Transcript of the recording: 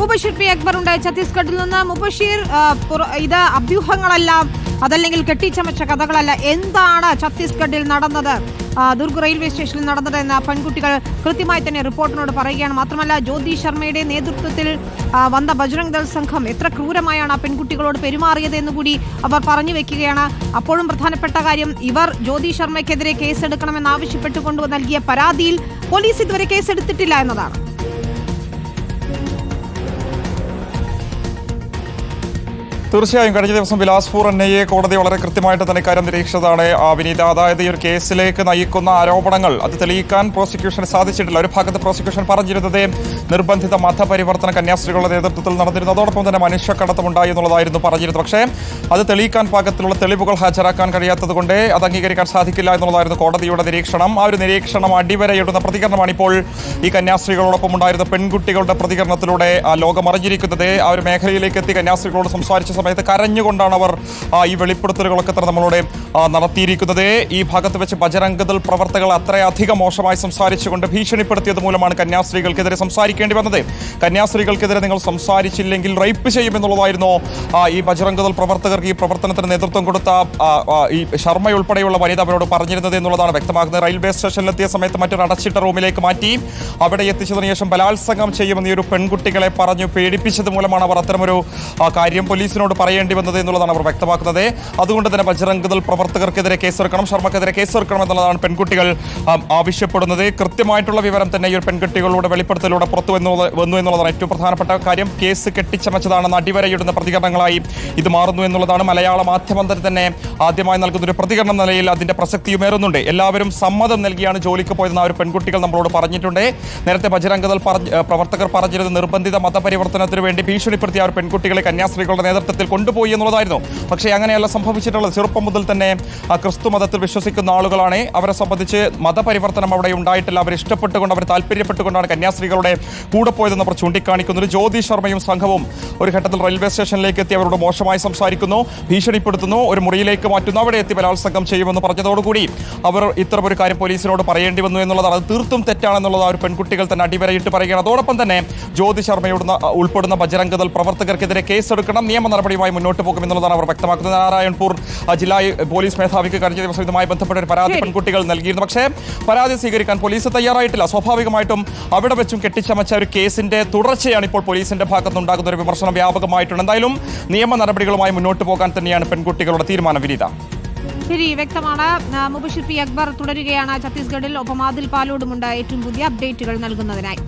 Mubasheer P Akbar ഉണ്ട് ഛത്തീസ്ഗഡിൽ നിന്ന് മുബഷീർ ഇത് അഭ്യൂഹങ്ങളല്ല അതല്ലെങ്കിൽ കെട്ടിച്ചമച്ച കഥകളല്ല. എന്താണ് ഛത്തീസ്ഗഡിൽ നടന്നത്? ദുർഗ് റെയിൽവേ സ്റ്റേഷനിൽ നടന്നത് എന്ന് പെൺകുട്ടികൾ കൃത്യമായി തന്നെ റിപ്പോർട്ടിനോട് പറയുകയാണ്. മാത്രമല്ല ജ്യോതി ശർമ്മയുടെ നേതൃത്വത്തിൽ വന്ന ബജ്രംഗ് ദൾ സംഘം എത്ര ക്രൂരമായാണ് ആ പെൺകുട്ടികളോട് പെരുമാറിയത് എന്ന് കൂടി അവർ പറഞ്ഞു വെക്കുകയാണ്. അപ്പോഴും പ്രധാനപ്പെട്ട കാര്യം ഇവർ ജ്യോതി ശർമ്മയ്ക്കെതിരെ കേസെടുക്കണമെന്ന് ആവശ്യപ്പെട്ടുകൊണ്ട് നൽകിയ പരാതിയിൽ പോലീസ് ഇതുവരെ കേസെടുത്തിട്ടില്ല എന്നതാണ്. തീർച്ചയായും കഴിഞ്ഞ ദിവസം ബിലാസ്പൂർ എൻ ഐ എ കോടതി വളരെ കൃത്യമായിട്ട് തന്നെ കാര്യം നിരീക്ഷിച്ചതാണ് വിനീത അതായത് ഈ ഒരു കേസിലേക്ക് നയിക്കുന്ന ആരോപണങ്ങൾ അത് തെളിയിക്കാൻ പ്രോസിക്യൂഷന് സാധിച്ചിട്ടില്ല. ഒരു ഭാഗത്ത് പ്രോസിക്യൂഷൻ പറഞ്ഞിരുന്നത് നിർബന്ധിത മതപരിവർത്തന കന്യാസ്ത്രീകളുടെ നേതൃത്വത്തിൽ നടന്നിരുന്നു. അതോടൊപ്പം തന്നെ മനുഷ്യക്കടത്തം ഉണ്ടായി എന്നുള്ളതായിരുന്നു പറഞ്ഞിരുന്നത്. പക്ഷേ അത് തെളിയിക്കാൻ പാകത്തിലുള്ള തെളിവുകൾ ഹാജരാക്കാൻ കഴിയാത്തത് കൊണ്ട് അത് അംഗീകരിക്കാൻ സാധിക്കില്ല എന്നുള്ളതായിരുന്നു കോടതിയുടെ നിരീക്ഷണം. ആ ഒരു നിരീക്ഷണം അടിവരയിടുന്ന പ്രതികരണമാണ് ഇപ്പോൾ ഈ കന്യാസ്ത്രീകളോടൊപ്പം ഉണ്ടായിരുന്ന പെൺകുട്ടികളുടെ പ്രതികരണത്തിലൂടെ ലോകം അറിഞ്ഞിരിക്കുന്നത്. ആ ഒരു മേഖലയിലേക്ക് എത്തി കന്യാസ്ത്രീകളോട് സംസാരിച്ച സമയത്ത് കരഞ്ഞുകൊണ്ടാണ് അവർ ഈ വെളിപ്പെടുത്തലുകളൊക്കെ തന്നെ നമ്മളോട് നടത്തിയിരിക്കുന്നത്. ഈ ഭാഗത്ത് വെച്ച് ബജരംഗദൾ പ്രവർത്തകൾ അത്രയധികം മോശമായി സംസാരിച്ചുകൊണ്ട് ഭീഷണിപ്പെടുത്തിയത് മൂലമാണ് കന്യാസ്ത്രീകൾക്കെതിരെ സംസാരിക്കേണ്ടി വന്നത്. കന്യാസ്ത്രീകൾക്കെതിരെ നിങ്ങൾ സംസാരിച്ചില്ലെങ്കിൽ റേപ്പ് ചെയ്യുമെന്നുള്ളതായിരുന്നു ഈ ബജറംഗദൾ പ്രവർത്തകർക്ക് ഈ പ്രവർത്തനത്തിന് നേതൃത്വം കൊടുത്ത ഈ ശർമ്മ ഉൾപ്പെടെയുള്ള വനിത അവരോട് പറഞ്ഞിരുന്നത് എന്നുള്ളതാണ് വ്യക്തമാക്കുന്നത് റെയിൽവേ സ്റ്റേഷനിലെത്തിയ സമയത്ത് മറ്റൊരു അടച്ചിട്ട റൂമിലേക്ക് മാറ്റി അവിടെ എത്തിച്ചതിനു ശേഷം ബലാത്സംഗം ചെയ്യുമെന്ന് ഈ ഒരു പെൺകുട്ടികളെ പറഞ്ഞു പേടിപ്പിച്ചത് മൂലമാണ് അവർ അത്തരമൊരു കാര്യം പോലീസിനോട് പറയേണ്ടി വന്നത് എന്നുള്ളതാണ് അവർ വ്യക്തമാക്കുന്നത്. അതുകൊണ്ട് തന്നെ ബജറംഗദൾ പ്രവർത്തകർക്കെതിരെ കേസെടുക്കണം ശർമ്മക്കെതിരെ കേസെടുക്കണം എന്നുള്ളതാണ് പെൺകുട്ടികൾ ആവശ്യപ്പെടുന്നത്. കൃത്യമായിട്ടുള്ള വിവരം തന്നെ ഈ ഒരു പെൺകുട്ടികളുടെ വെളിപ്പെടുത്തലൂടെ പുറത്തു വന്നു എന്നുള്ളതാണ് ഏറ്റവും പ്രധാനപ്പെട്ട കാര്യം. കേസ് കെട്ടിച്ചമച്ചതാണെന്ന് അടിവരയിടുന്ന പ്രതികരണങ്ങളായി ഇത് മാറുന്നു എന്നുള്ളതാണ്. മലയാള മാധ്യമം തന്നെ ആദ്യമായി നൽകുന്ന ഒരു പ്രതികരണം നിലയിൽ അതിന്റെ പ്രസക്തിയുമേറുന്നുണ്ട് എല്ലാവരും സമ്മതം നൽകിയാണ് ജോലിക്ക് പോയതെന്ന് ആ ഒരു പെൺകുട്ടികൾ നമ്മളോട് പറഞ്ഞിട്ടുണ്ട്. നേരത്തെ ബജരംഗദൾ പ്രവർത്തകർ പറഞ്ഞിരുന്ന നിർബന്ധിത മതപരിവർത്തനത്തിന് വേണ്ടി ഭീഷണിപ്പെടുത്തിയ ആ ഒരു പെൺകുട്ടികളെ കന്യാസ്ത്രീകളുടെ നേതൃത്വത്തിൽ കൊണ്ടുപോയി എന്നുള്ളതായിരുന്നു. പക്ഷേ അങ്ങനെയല്ല സംഭവിച്ചിട്ടുള്ളത്. ചെറുപ്പം മുതൽ തന്നെ ക്രിസ്തു മതത്തിൽ വിശ്വസിക്കുന്ന ആളുകളാണ്. അവരെ സംബന്ധിച്ച് മതപരിവർത്തനം അവിടെ ഉണ്ടായിട്ടില്ല. അവർ ഇഷ്ടപ്പെട്ടുകൊണ്ട് അവർ താല്പര്യപ്പെട്ടുകൊണ്ടാണ് കന്യാസ്ത്രീകളുടെ കൂടെ പോയതെന്ന് അവർ ചൂണ്ടിക്കാണിക്കുന്നത് ജ്യോതി ശർമ്മയും സംഘവും ഒരു ഘട്ടത്തിൽ റെയിൽവേ സ്റ്റേഷനിലേക്ക് എത്തി അവരോട് മോശമായി സംസാരിക്കുന്നു ഭീഷണിപ്പെടുത്തുന്നു ഒരു മുറിയിലേക്ക് മാറ്റുന്നു. അവിടെ എത്തി ബലാത്സംഗം ചെയ്യുമെന്ന് പറഞ്ഞതോടുകൂടി അവർ ഇത്തരം ഒരു കാര്യം പോലീസിനോട് പറയേണ്ടി വന്നു എന്നുള്ളതാണ്. അത് തീർത്തും തെറ്റാണെന്നുള്ളത് ആ ഒരു പെൺകുട്ടികൾ തന്നെ അടിവരയിട്ട് പറയുകയാണ്. അതോടൊപ്പം തന്നെ ജ്യോതി ശർമ്മയുടെ ഉൾപ്പെടുന്ന ബജരംഗദൾ പ്രവർത്തകർക്കെതിരെ കേസെടുക്കണം നിയമ നടപടിയുമായി മുന്നോട്ട് പോകും എന്നുള്ളതാണ് അവർ വ്യക്തമാക്കുന്നത്. നാരായൺപൂർ ജില്ലാ പോലീസ് മേധാവിക്ക് കഴിഞ്ഞ ദിവസം ഇതുമായി ബന്ധപ്പെട്ട ഒരു പരാതി പെൺകുട്ടികൾ നൽകിയിരുന്നു. പക്ഷേ പരാതി സ്വീകരിക്കാൻ പോലീസ് തയ്യാറായിട്ടില്ല. സ്വാഭാവികമായിട്ടും അവിടെ വെച്ചും കെട്ടിച്ചമച്ച ഒരു കേസിന്റെ തുടർച്ചയാണ് ഇപ്പോൾ പോലീസിന്റെ ഭാഗത്തുനിന്നുണ്ടാകുന്ന ഒരു വിമർശനം വ്യാപകമായിട്ടുണ്ട്. എന്തായാലും നിയമ നടപടികളുമായി മുന്നോട്ട് പോകാൻ തന്നെയാണ് പെൺകുട്ടികളുടെ തീരുമാനം. വിനീത. ശരി വ്യക്തമാണ്. മുബഷിർ പി അക്ബർ തുടരുകയാണ്. ഛത്തീസ്ഗഡിൽ ഒപ്പം ആദിൽ പാലോടുമുണ്ട് ഏറ്റവും പുതിയ അപ്ഡേറ്റുകൾ നൽകുന്നതിനായി.